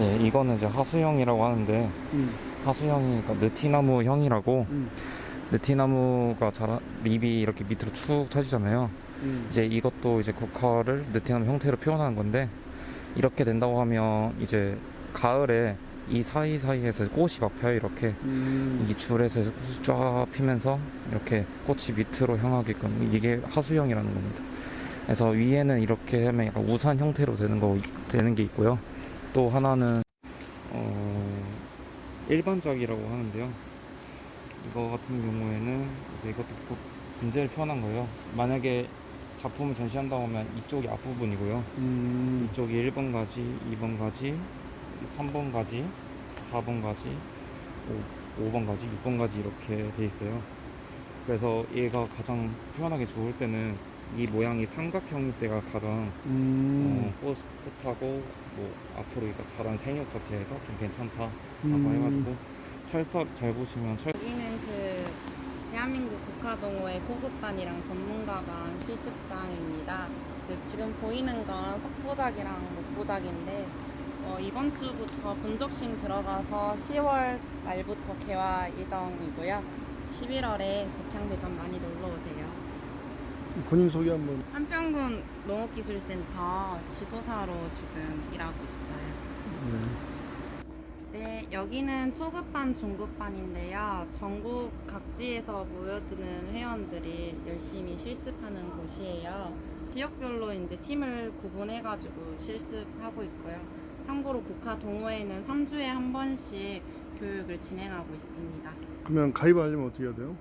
예, 이거는 이제 하수형이라고 하는데 음, 하수형이 그러니까 느티나무 형이라고 음, 느티나무가 자라 립이 이렇게 밑으로 축 처지잖아요. 음. 이제 이것도 이제 국화를 느티나무 형태로 표현하는 건데 이렇게 된다고 하면 이제 가을에 이 사이 사이에서 꽃이 막 펴요 이렇게 음, 이 줄에서 쫙 피면서 이렇게 꽃이 밑으로 향하게끔 이게 하수형이라는 겁니다. 그래서 위에는 이렇게 하면 약간 우산 형태로 되는 거 되는 게 있고요. 또 하나는 어, 일반적이라고 하는데요. 이거 같은 경우에는 이제 이것도 부- 분재를 표현한 거예요. 만약에 작품을 전시한다고 하면 이쪽이 앞부분이고요. 음, 이쪽이 1번 가지, 2번 가지, 3번 가지, 4번 가지, 5, 번 가지, 6번 가지 이렇게 돼 있어요. 그래서 얘가 가장 표현하기 좋을 때는 이 모양이 삼각형일 때가 가장 음, 어, 꽃, 꽃하고 뭐 앞으로 그러니까 자란 생육 자체에서 좀 괜찮다라고 음. 해가지고 철사 잘 보시면 철 여기는 그 대한민국 국화동호회 고급반이랑 전문가반 실습장입니다. 그 지금 보이는 건 석보작이랑 목보작인데 어, 이번 주부터 본적심 들어가서 10월 말부터 개화 예정이고요. 11월에 백향대전 많이 놀러 오세요. 본인 소개 한번. 한평군 농업기술센터 지도사로 지금 일하고 있어요. 네. 네, 여기는 초급반, 중급반인데요. 전국 각지에서 모여드는 회원들이 열심히 실습하는 곳이에요. 지역별로 이제 팀을 구분해가지고 실습하고 있고요. 참고로 국화 동호회는 3주에 한 번씩 교육을 진행하고 있습니다. 그러면 가입하려면 어떻게 해야 돼요?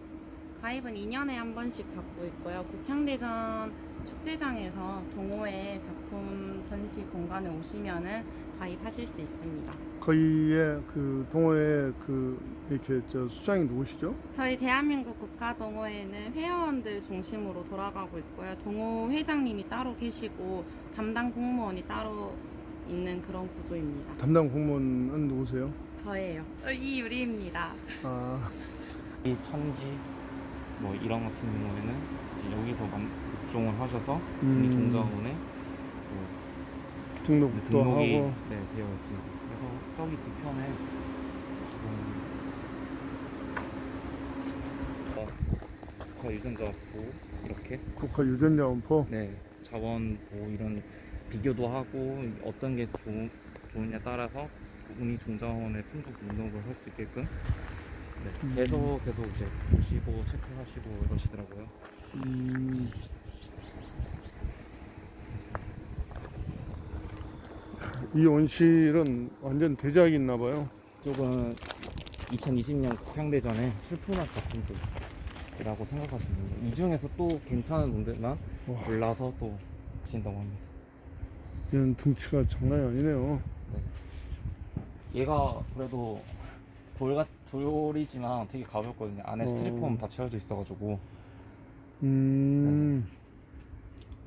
가입은 2년에 한 번씩 받고 있고요. 국향대전 축제장에서 동호회 작품 전시 공간에 오시면은 가입하실 수 있습니다. 거기에 그 동호회 그 이렇게 저 수장이 누구시죠? 저희 대한민국 국가 동호회는 회원들 중심으로 돌아가고 있고요. 동호 회장님이 따로 계시고 담당 공무원이 따로 있는 그런 구조입니다. 담당 공무원은 누구세요? 저예요. 어, 이유리입니다. 아, 이 천지 뭐 이런 같은 경우에는 이제 여기서 만- 입종을 하셔서 음. 국립종자원에 뭐 등록도 등록이 하고. 네, 되어 있습니다. 그래서 저기 뒤편에 지금 어, 국가 유전자 보호 이렇게 국가 유전자 원포. 네 자원 보호 이런 비교도 하고 어떤 게 좋, 좋으냐 따라서 국립종자원의 품종 등록을 할 수 있게끔 네, 음. 계속 계속 이제 보시고 체크하시고 이러시더라고요. 음. 이 온실은 완전 대작이 있나 봐요. 이쪽은 2020년 국향대전에 출품한 작품들이라고 생각하시면 됩니다. 이 중에서 또 괜찮은 놈들만 와. 골라서 또 하신다고 합니다. 얘는 등치가 장난이 아니네요. 얘가 그래도 돌가 돌이지만 되게 가볍거든요. 안에 어. 스티로폼 다 채워져 있어가지고 음.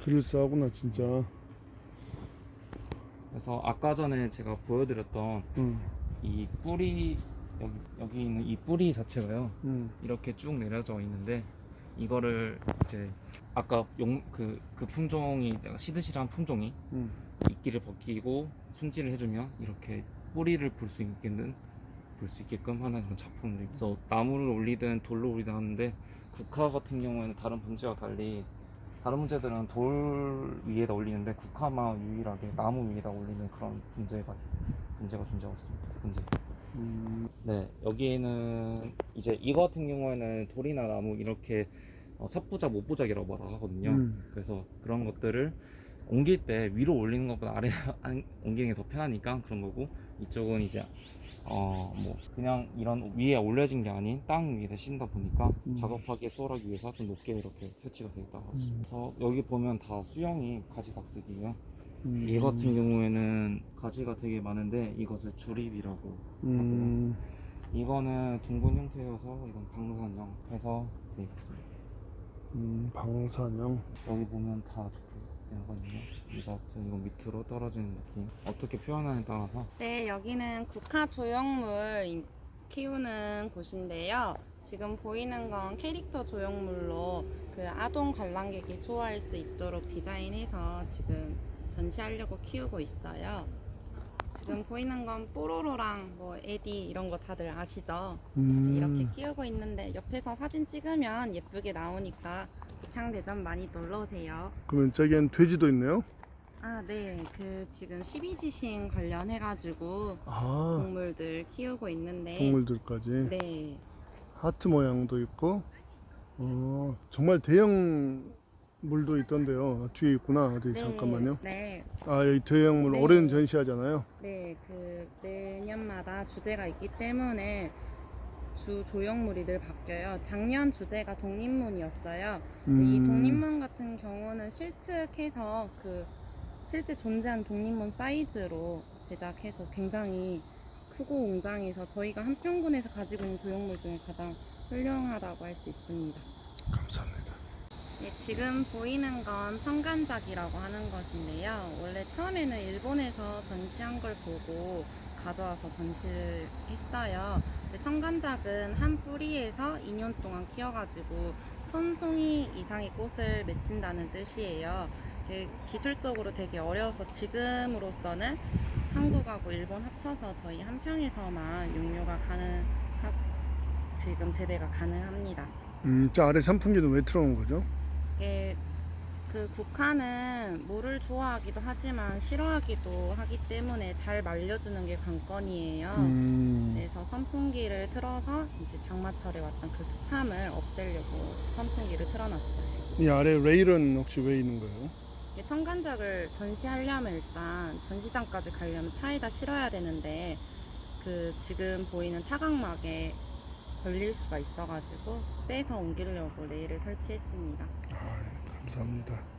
그럴싸하구나 진짜. 그래서 아까 전에 제가 보여드렸던 음. 이 뿌리 여기 여기 있는 이 뿌리 자체가요. 음. 이렇게 쭉 내려져 있는데 이거를 이제 아까 용 그 그 품종이 내가 시드시란 품종이 음. 이끼를 벗기고 손질을 해주면 이렇게 뿌리를 볼 수 있게끔 볼 수 있게끔 하는 그런 작품들. 그래서 나무를 올리든 돌로 올리든 하는데 국화 같은 경우에는 다른 분재와 달리 다른 분재들은 돌 위에다 올리는데 국화만 유일하게 나무 위에다 올리는 그런 분재가 분재가 존재하고 있습니다. 분재. 음. 네, 여기에는 이제 이거 같은 경우에는 돌이나 나무 이렇게 어, 삽부작, 못부작이라고 말을 하거든요. 음. 그래서 그런 것들을 옮길 때 위로 올리는 것보다 아래 안- 옮기는 게 더 편하니까 그런 거고 이쪽은 이제 어 뭐 그냥 이런 위에 올려진 게 아닌 땅 위에다 씬다 보니까 음. 작업하기 수월하기 위해서 좀 높게 이렇게 설치가 되어 있다. 음. 그래서 여기 보면 다 수영이 가지각색이에요. 음. 얘 같은 경우에는 가지가 되게 많은데 이것을 주립이라고 음. 이거는 둥근 형태여서 이건 방산형 해서 되어 있습니다. 음. 방사형. 여기 보면 다 이거 같은 이거 밑으로 떨어지는 느낌. 어떻게 표현하냐에 따라서 네, 여기는 국화 조형물 임- 키우는 곳인데요. 지금 보이는 건 캐릭터 조형물로 그 아동 관람객이 좋아할 수 있도록 디자인해서 지금 전시하려고 키우고 있어요. 지금 보이는 건 뽀로로랑 뭐 에디 이런 거 다들 아시죠? 음, 이렇게 키우고 있는데 옆에서 사진 찍으면 예쁘게 나오니까 북향대전 많이 놀러 오세요. 그러면 저기엔 돼지도 있네요. 아, 네. 그 지금 12지신 관련해가지고 아, 동물들 키우고 있는데. 동물들까지. 네. 하트 모양도 있고. 어, 정말 대형 물도 있던데요. 아, 뒤에 있구나. 어디 네. 잠깐만요. 네. 아, 여기 대형 물 네. 어른 전시하잖아요. 네. 그 매년마다 주제가 있기 때문에 주 조형물이 늘 바뀌어요. 작년 주제가 독립문이었어요. 근데 이 음, 독립문 같은 경우는 실측해서 그 실제 존재하는 독립문 사이즈로 제작해서 굉장히 크고 웅장해서 저희가 한평군에서 가지고 있는 조형물 중에 가장 훌륭하다고 할 수 있습니다. 감사합니다. 네, 지금 보이는 건 청간작이라고 하는 것인데요. 원래 처음에는 일본에서 전시한 걸 보고 가져와서 전시를 했어요. 청간작은 한 뿌리에서 2년 동안 키워가지고 천 송이 이상의 꽃을 맺힌다는 뜻이에요. 기술적으로 되게 어려워서 지금으로서는 한국하고 일본 합쳐서 저희 한평에서만 육류가 가능, 지금 재배가 가능합니다. 음, 저 아래 선풍기는 왜 틀어놓은 거죠? 이게 그 국화는 물을 좋아하기도 하지만 싫어하기도 하기 때문에 잘 말려주는 게 관건이에요. 음, 그래서 선풍기를 틀어서 이제 장마철에 왔던 그 습함을 없애려고 선풍기를 틀어놨어요. 이 아래 레일은 혹시 왜 있는 거예요? 이게 청간작을 전시하려면 일단 전시장까지 가려면 차에다 실어야 되는데 그 지금 보이는 차각막에 걸릴 수가 있어가지고 빼서 옮기려고 레일을 설치했습니다. 아, 감사합니다.